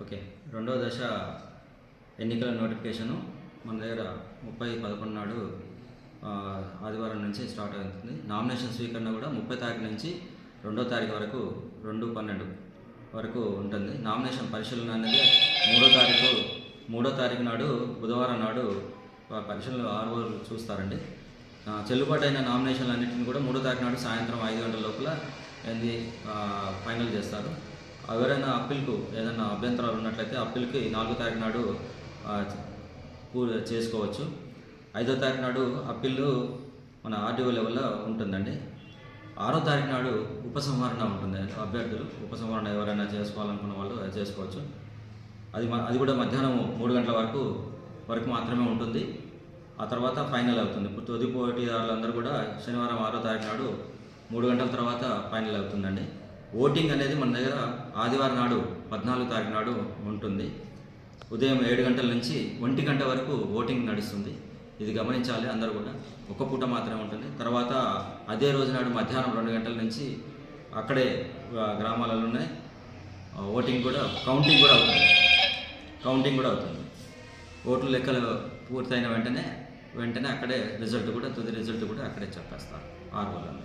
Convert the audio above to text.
Okay. రెండవ దశ ఎన్నికల నోటిఫికేషను. మన దగ్గర ముప్పై పదకొండు నాడు ఆదివారం నుంచి స్టార్ట్ అవుతుంది. నామినేషన్ స్వీకరణ కూడా ముప్పై తారీఖు నుంచి రెండో తారీఖు వరకు రెండు పన్నెండు వరకు ఉంటుంది. నామినేషన్ పరిశీలన అనేది మూడో తారీఖు మూడో తారీఖు నాడు బుధవారం నాడు పరిశీలన ఆరు రోజులు చూస్తారండి. చెల్లుబాటు అయిన నామినేషన్లు అన్నింటిని కూడా మూడో తారీఖు నాడు సాయంత్రం ఐదు గంటల లోపల ఎనిమిది ఫైనల్ చేస్తారు. ఎవరైనా అప్పీల్కు ఏదైనా అభ్యంతరాలు ఉన్నట్లయితే అప్పీల్కి నాలుగో తారీఖు నాడు చేసుకోవచ్చు. ఐదో తారీఖు నాడు అప్పీళ్ళు మన ఆర్డీఓ లెవెల్లో ఉంటుందండి. ఆరో తారీఖు నాడు ఉపసంహరణ ఉంటుంది. అభ్యర్థులు ఉపసంహరణ ఎవరైనా చేసుకోవాలనుకున్న వాళ్ళు చేసుకోవచ్చు. అది మ- అది కూడా మధ్యాహ్నం మూడు గంటల వరకు వరకు మాత్రమే ఉంటుంది. ఆ తర్వాత ఫైనల్ అవుతుంది. ఇప్పుడు తొలి పోటీదారులందరూ కూడా శనివారం ఆరో తారీఖు నాడు మూడు గంటల తర్వాత ఫైనల్ అవుతుందండి. ఓటింగ్ అనేది మన దగ్గర ఆదివారం నాడు పద్నాలుగు తారీఖు నాడు ఉంటుంది. ఉదయం ఏడు గంటల నుంచి ఒంటి గంట వరకు ఓటింగ్ నడుస్తుంది. ఇది గమనించాలి అందరూ కూడా. ఒక పూట మాత్రమే ఉంటుంది. తర్వాత అదే రోజు నాడు మధ్యాహ్నం రెండు గంటల నుంచి అక్కడే గ్రామాలలోనే ఓటింగ్ కూడా కౌంటింగ్ కూడా అవుతుంది. కౌంటింగ్ కూడా అవుతుంది. ఓట్ల లెక్కలు పూర్తయిన వెంటనే వెంటనే అక్కడే రిజల్ట్ కూడా తుది రిజల్ట్ కూడా అక్కడే చెప్పేస్తారు. ఆరు వాళ్ళని